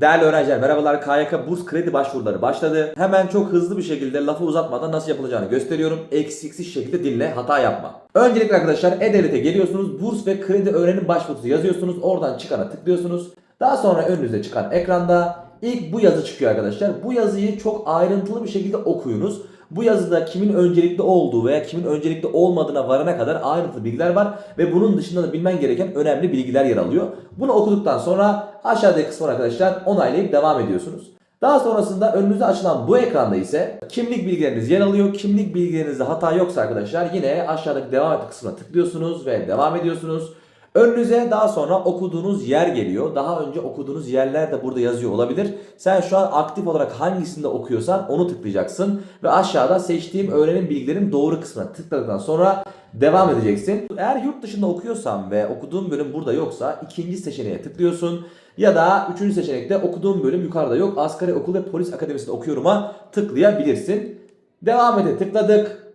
Değerli öğrenciler merhabalar KYK burs kredi başvuruları başladı. Hemen çok hızlı bir şekilde lafı uzatmadan nasıl yapılacağını gösteriyorum. Eksiksiz şekilde dinle hata yapma. Öncelikle arkadaşlar E-Devlet'e geliyorsunuz. Burs ve kredi öğrenim başvurusu yazıyorsunuz. Oradan çıkana tıklıyorsunuz. Daha sonra önünüze çıkan ekranda ilk bu yazı çıkıyor arkadaşlar. Bu yazıyı çok ayrıntılı bir şekilde okuyunuz. Bu yazıda kimin öncelikli olduğu veya kimin öncelikli olmadığına varana kadar ayrıntılı bilgiler var ve bunun dışında da bilmen gereken önemli bilgiler yer alıyor. Bunu okuduktan sonra aşağıdaki kısmı arkadaşlar onaylayıp devam ediyorsunuz. Daha sonrasında önünüze açılan bu ekranda ise kimlik bilgileriniz yer alıyor. Kimlik bilgilerinizde hata yoksa arkadaşlar yine aşağıdaki devam et kısmına tıklıyorsunuz ve devam ediyorsunuz. Önünüze daha sonra okuduğunuz yer geliyor. Daha önce okuduğunuz yerler de burada yazıyor olabilir. Sen şu an aktif olarak hangisinde okuyorsan onu tıklayacaksın. Ve aşağıda seçtiğim öğrenim bilgilerim doğru kısmına tıkladıktan sonra devam edeceksin. Eğer yurt dışında okuyorsan ve okuduğun bölüm burada yoksa ikinci seçeneğe tıklıyorsun. Ya da üçüncü seçenekte okuduğum bölüm yukarıda yok. Asgari okul ve polis akademisinde okuyorum'a tıklayabilirsin. Devam ete tıkladık.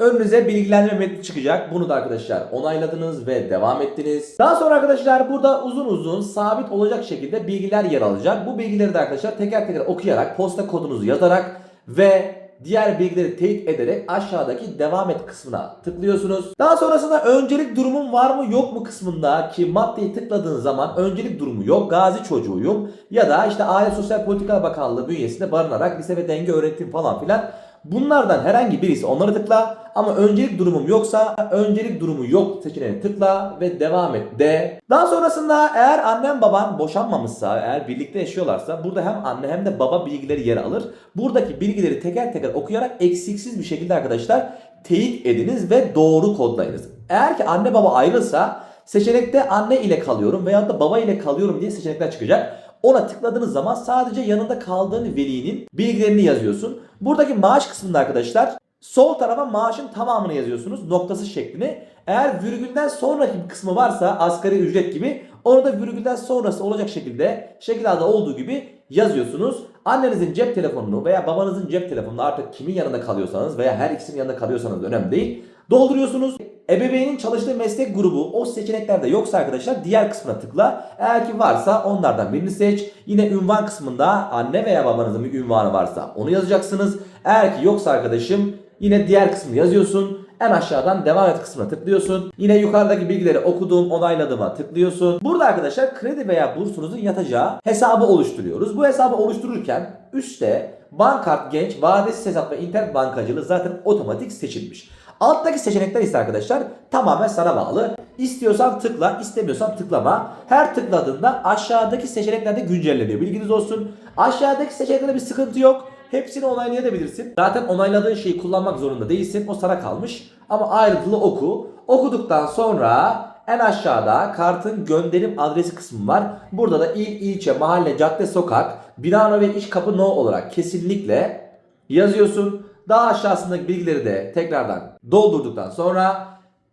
Önünüze bilgilendirme metni çıkacak. Bunu da arkadaşlar onayladınız ve devam ettiniz. Daha sonra arkadaşlar burada uzun uzun sabit olacak şekilde bilgiler yer alacak. Bu bilgileri de arkadaşlar teker teker okuyarak posta kodunuzu yazarak ve diğer bilgileri teyit ederek aşağıdaki devam et kısmına tıklıyorsunuz. Daha sonrasında öncelik durumum var mı yok mu kısmında ki maddeyi tıkladığın zaman öncelik durumu yok. Gazi çocuğuyum ya da işte Aile Sosyal Politikalar Bakanlığı bünyesinde barınarak lise ve denge öğretim falan filan Bunlardan herhangi birisi onları tıkla ama öncelik durumum yoksa öncelik durumu yok seçeneğine tıkla ve devam et de. Daha sonrasında eğer annem baban boşanmamışsa eğer birlikte yaşıyorlarsa burada hem anne hem de baba bilgileri yer alır. Buradaki bilgileri teker teker okuyarak eksiksiz bir şekilde arkadaşlar teyit ediniz ve doğru kodlayınız. Eğer ki anne baba ayrılsa seçenekte anne ile kalıyorum veyahut da baba ile kalıyorum diye seçenekler çıkacak. Ona tıkladığınız zaman sadece yanında kaldığın velinin bilgilerini yazıyorsun. Buradaki maaş kısmında arkadaşlar sol tarafa maaşın tamamını yazıyorsunuz noktası şeklini. Eğer virgülden sonraki bir kısmı varsa asgari ücret gibi onu da virgülden sonrası olacak şekilde şekillerde olduğu gibi yazıyorsunuz. Annenizin cep telefonunu veya babanızın cep telefonunu artık kimin yanında kalıyorsanız veya her ikisinin yanında kalıyorsanız önemli değil. Dolduruyorsunuz. Ebeveynin çalıştığı meslek grubu o seçeneklerde yoksa arkadaşlar diğer kısmına tıkla. Eğer ki varsa onlardan birini seç. Yine ünvan kısmında anne veya babanızın bir ünvanı varsa onu yazacaksınız. Eğer ki yoksa arkadaşım yine diğer kısmı yazıyorsun. En aşağıdan devam et kısmına tıklıyorsun. Yine yukarıdaki bilgileri okuduğum, onayladığıma tıklıyorsun. Burada arkadaşlar kredi veya bursunuzun yatacağı hesabı oluşturuyoruz. Bu hesabı oluştururken üstte Bankart Genç vadesiz hesap ve internet bankacılığı zaten otomatik seçilmiş. Alttaki seçenekler ise arkadaşlar tamamen sana bağlı. İstiyorsan tıkla, istemiyorsan tıklama. Her tıkladığında aşağıdaki seçeneklerde güncelleniyor. Bilginiz olsun. Aşağıdaki seçeneklerde bir sıkıntı yok. Hepsini onaylayabilirsin. Zaten onayladığın şeyi kullanmak zorunda değilsin. O sana kalmış. Ama ayrıntılı oku. Okuduktan sonra en aşağıda kartın gönderim adresi kısmı var. Burada da il, ilçe, mahalle, cadde, sokak, bina ve iş kapı no olarak kesinlikle yazıyorsun. Daha aşağısındaki bilgileri de tekrardan doldurduktan sonra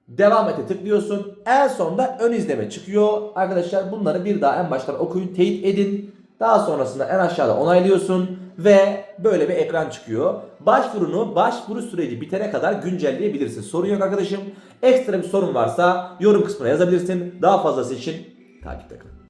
devam ete tıklıyorsun. En sonda ön izleme çıkıyor. Arkadaşlar bunları bir daha en baştan okuyun, teyit edin. Daha sonrasında en aşağıda onaylıyorsun ve böyle bir ekran çıkıyor. Başvurunu başvuru süreci bitene kadar güncelleyebilirsin. Sorun yok arkadaşım. Ekstra bir sorun varsa yorum kısmına yazabilirsin. Daha fazlası için takipte kalın.